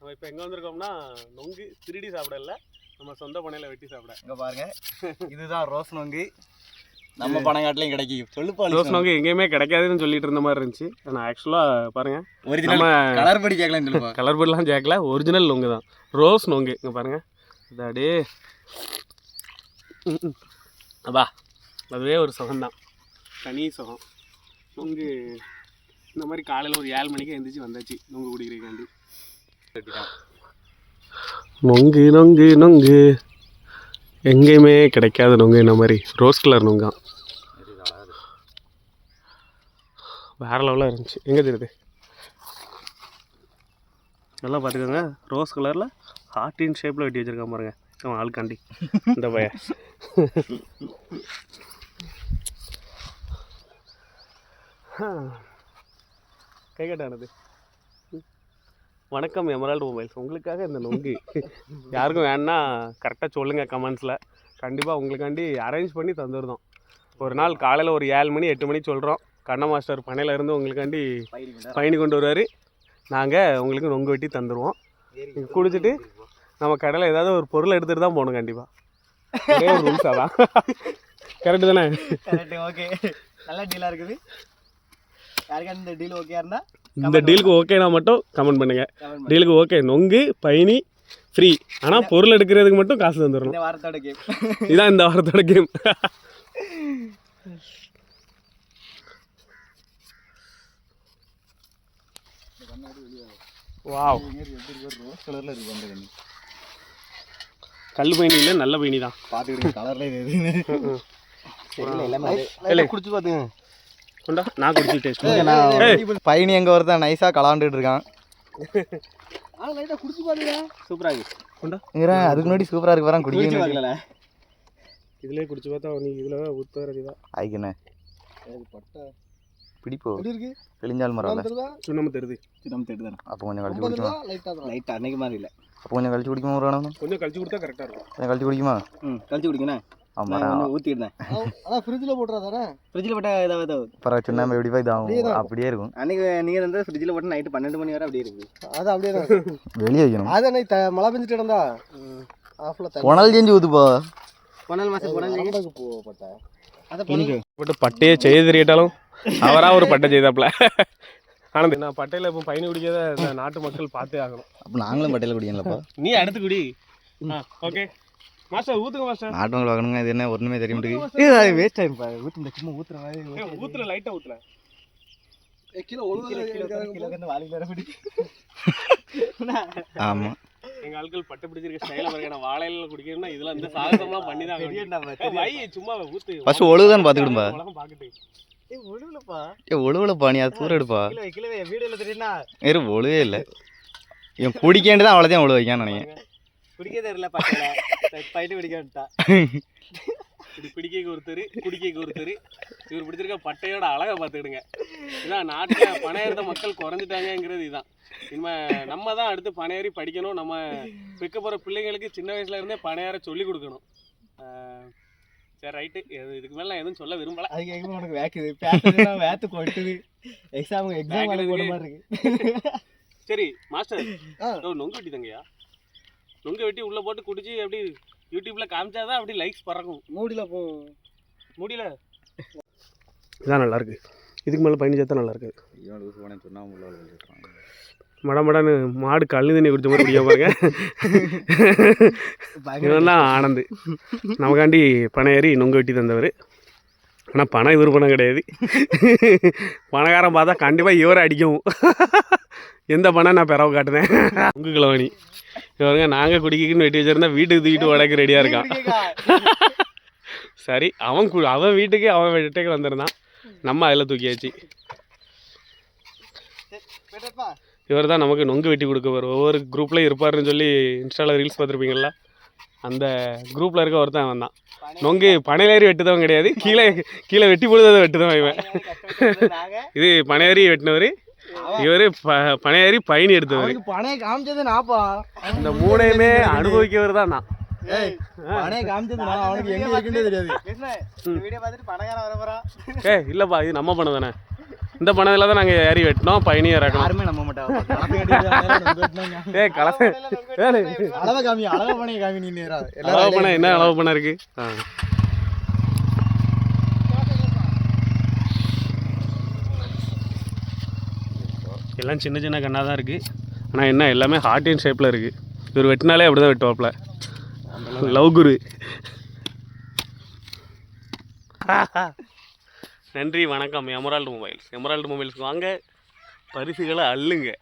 நம்ம இப்போ எங்கே வந்திருக்கோம்னா நொங்கு திருடி சாப்பிடல. நம்ம சொந்த பண்ணையில் வெட்டி சாப்பிட. இங்க பாருங்க. இதுதான் ரோஸ் நொங்கு. நம்ம பணங்காட்டுலயும் கிடைக்கும். சொல்லுப்பா ரோஸ் நொங்கு எங்கேயுமே கிடைக்காதுன்னு சொல்லிட்டு இருந்த மாதிரி இருந்துச்சு. ஆனால் ஆக்சுவலாக பாருங்க. ஒரிஜினல் நம்ம கலர் படி சொல்லுப்பா. கலர் பொருள்லாம் சேர்க்கல ஒரிஜினல் நொங்கு தான். ரோஸ் நொங்கு. இங்கே பாருங்க. இது அப்படியே. அப்பா அதுவே ஒரு சுகம்தான் தனி. சுகம். நொங்கு. இந்த மாதிரி காலையில் ஒரு ஏழு மணிக்கு எழுந்திரிச்சு வந்தாச்சு. நொங்கு குடிக்கிறீங்காண்டி நொங்கு நொங்கு நொங்கு. எங்கேயுமே கிடைக்காத நொங்கு இந்த மாதிரி? ரோஸ் கலர் நொங்கான் வேற லெவலாக இருந்துச்சு. எங்கே தெரியுது? நல்லா பார்த்துக்கோங்க. ரோஸ் கலரில் ஹார்டின் ஷேப்பில் வெட்டி வச்சிருக்கான் பாருங்க. அவன் ஆளுக்காண்டி இந்த பைய கை கட்டானது. வணக்கம் எமரால்டு மொபைல்ஸ். உங்களுக்காக இந்த நொங்கு. யாருக்கும் வேணா கரெக்டாக சொல்லுங்கள் கமெண்ட்ஸில் கண்டிப்பாக உங்களுக்காண்டி அரேஞ்ச் பண்ணி தந்துருந்தோம் ஒரு நாள் காலையில் ஒரு ஏழு மணி எட்டு மணி சொல்கிறோம் கண்ண மாஸ்டர் பண்ணையில இருந்து உங்களுக்காண்டி பயணி கொண்டு வருவார். நாங்கள் உங்களுக்கு நொங்கு வெட்டி தந்துடுவோம் குடிச்சிட்டு நம்ம கடையில் ஏதாவது ஒரு பொருள் எடுத்துகிட்டு தான் போகணும் கண்டிப்பாக ஒரே ஒரு ரூல்ஸ் அதான் கரெக்டு தானே? ஓகே நல்ல டீலாக இருக்குது. இந்த டீல் ஓகே இருந்தா இந்த டீலுக்கு ஓகேனா மட்டும் கமெண்ட் பண்ணுங்க. டீலுக்கு ஓகே நொங்கு பயணி ஃப்ரீ ஆனால் பொருள் எடுக்கிறதுக்கு மட்டும் காசு தந்துடணும் இந்த வாரத்தோட கேம் இதான் இந்த வாரத்தோட கேம் வாவ் ரோஸ் கலர்ல இருக்கு அந்த கண்ணு கல் பயணி இல்லை நல்ல பயணி தான் பாத்துக்கிட்டு கலர்ல இது குடிச்சு பாத்துங்க கொண்டா? நான் குடிச்சு டேஸ்ட் பையனி எங்க ஒருத்தன் நைஸா கலாண்டுட்டு இருக்கான். சூப்பராக இருக்கு. கொண்டா? இங்கறேன் அதுக்கு முன்னாடி சூப்பரா இருக்கு வரேன் குடிக்க இதுலயே குடிச்சு பார்த்தா நீ இதில் ஊற்ற வேண்டியதா ஆயிக்கண்ணே பிடிப்போ. கிழிஞ்சால் மரம் சுண்ணாம்பு தருது சின்னம் தேடுதானே அப்போ கொஞ்சம் கழிச்சு குடிக்குமா லைட் அன்னைக்கு மாதிரி இல்லை. அப்போ கொஞ்சம் கழிச்சு குடிக்குமா ஒரு கொஞ்சம் கழிச்சு கொடுத்தா கரெக்டாக இருக்கும். கொஞ்சம் கழிச்சு குடிக்குமா? ம் கழிச்சு குடிக்கணும். ஊற்றிடுறேன் அதான் ஃப்ரிட்ஜில் போட்டுறாதானே ஃப்ரிட்ஜில் போட்டால் இதாவது இதாவது அப்புறம் சுண்ணாம்பு எப்படி போய் இதாகும்? அப்படியே இருக்கும். அன்னைக்கு நீங்கள் வந்து ஃப்ரிட்ஜில் போட்டு நைட்டு பன்னெண்டு மணி வரை அப்படியே அது அப்படியே தான் வெளியே வைக்கணும். அது அன்னைக்கு மழை பெஞ்சிட்டு இருந்தா புனல் செஞ்சு பொன்னல் பட்டு. பட்டையே செய்ய தெரியட்டாலும் அவராக ஒரு பட்டை செய்தாப்புல. ஆனந்த் நான் பட்டையில் இப்போ பயணி குடிக்காத நாட்டு மக்கள் பார்த்தே ஆகணும். அப்போ நாங்களும் பட்டையில் குடிக்கலப்பா நீ அடுத்து குடி. ஓகே மாஸ்டர் ஊத்துங்க மாஸ்டர். நாட்டு மக்கள் வாங்கணுங்க இது என்ன ஒன்றுமே தெரிய மாட்டேங்குது. வேஸ்ட் ஆகும் ஊற்று சும்மா ஊற்றுற மாதிரி ஊத்துல ஒழுங்கு பிடி ஆமாம் எங்க ஆட்கள் பட்டை பிடிச்சிருக்க ஸ்டைல பாருங்க நான் வாழையில குடிக்கணும்னா இதெல்லாம் இந்த சாகசம்லாம் பண்ணி தான். வை சும்மா ஊத்து. உலகம் பார்க்கட்டு ஏய் ஒழுகுலப்பா. ஏ ஒழுவலப்பா நீ அது தூர எடுப்பா கிலோ கிலோ வீடியோவில் தெரியுன்னா வேறு ஒழுவே இல்லை. இவன் குடிக்கேண்டு தான் அவ்வளோதான் ஒழு வைக்கான்னு நினைக்கிறேன். குடிக்க தெரியல பக்கத்தில். பைட்டு குடிக்க வந்துட்டா. இப்படி பிடிக்க ஒருத்தர் குடிக்க ஒருத்தர். இவர் பிடிச்சிருக்க பட்டையோட அழகை பார்த்துக்கிடுங்க. இதான் நாட்டில் பணையறத மக்கள் குறைஞ்சிட்டாங்கங்கிறது இதுதான் இனிமே நம்ம தான் அடுத்து பணையேறி படிக்கணும். நம்ம வைக்க போகிற பிள்ளைங்களுக்கு சின்ன வயசுல இருந்தே பணையார சொல்லி கொடுக்கணும். சரி ரைட்டு இதுக்கு மேலே நான் எதுவும் சொல்ல விரும்பல. அதுக்கு எங்கே உனக்கு வேக்குது வேத்து கொட்டுது. எக்ஸாம் போட மாதிரி இருக்கு. சரி மாஸ்டர் ஆ. ஓ, நொங்கு வெட்டி தங்கய்யா நொங்கு வெட்டி உள்ள போட்டு குடிச்சு அப்படி யூடியூப்ல காமிச்சாதான் அப்படி லைக்ஸ் பறக்கும். மூடியில் போ. முடியல இதான் நல்லா இருக்கு இதுக்கு மேலே பயணி சேர்த்தா நல்லா இருக்கு மட மடன்னு மாடு கழனி தண்ணி குடிச்ச மாதிரி குடிக்க பாருங்க. ஆனந்து. நமக்காண்டி ஏறி நொங்கு வெட்டி தந்தவர். ஆனால் பணம் இவர் பணம் கிடையாது. பணக்காரன் பார்த்தா கண்டிப்பாக இவரை அடிக்கவும் எந்த பணம் நான் பிறவு காட்டுனேன். உங்கள் கிழவனி. இவருங்க நாங்கள் குடிக்கணும்னு வெட்டி வச்சிருந்தா வீட்டுக்கு தூக்கிட்டு உடைக்க ரெடியாக இருக்கான். சரி அவன் கு அவன் வீட்டுக்கு அவன் வீட்டுக்கு வந்திருந்தான். நம்ம அதில் தூக்கியாச்சு. இவர் தான் நமக்கு நொங்கு வெட்டி கொடுக்க ஒவ்வொரு குரூப்லேயும் இருப்பாருன்னு சொல்லி இன்ஸ்டாவில் ரீல்ஸ் பார்த்துருப்பீங்களா அந்த குரூப்பில் இருக்க ஒருத்தன் அவன் தான் நொங்கு பனையிலேறி வெட்டுதவன் கிடையாது. கீழே கீழே வெட்டி பொழுதை வெட்டுதவன் இவன். இது பனையேறி வெட்டினவர். இவர் ப பனையேறி பயணி எடுத்தவர். பணைய காமிச்சது நாப்பா. இந்த மூணையுமே அனுபவிக்கவர் தான் நான். பணைய காமிச்சது நான். அவனுக்கு எங்க இருக்குன்னே தெரியாது. வீடியோ பார்த்துட்டு பணக்காரன் வர போறான். ஏ இல்லைப்பா இது நம்ம பண்ண தானே? இந்த பணத்தில் தான் நாங்கள் ஏறி வெட்டினோம் பயணி இறக்கணும் யாருமே நம்ப மாட்டாங்க. ஏ கலச அளவை காமி அளவை பண்ணி காமி நீ நேரா. அளவு பண்ண என்ன அளவு பண்ண இருக்கு? ஆ. எல்லாம் சின்ன சின்ன கண்ணாக தான் இருக்குது ஆனால் என்ன எல்லாமே ஹார்ட் அண்ட் ஷேப்பில் இருக்குது இவர் வெட்டினாலே அப்படி தான் வெட்டுவாப்புல லவ் குரு. நன்றி வணக்கம். Emerald mobiles. எமரால்டு மொபைல்ஸ்க்கு வாங்க பரிசுகளை அள்ளுங்க.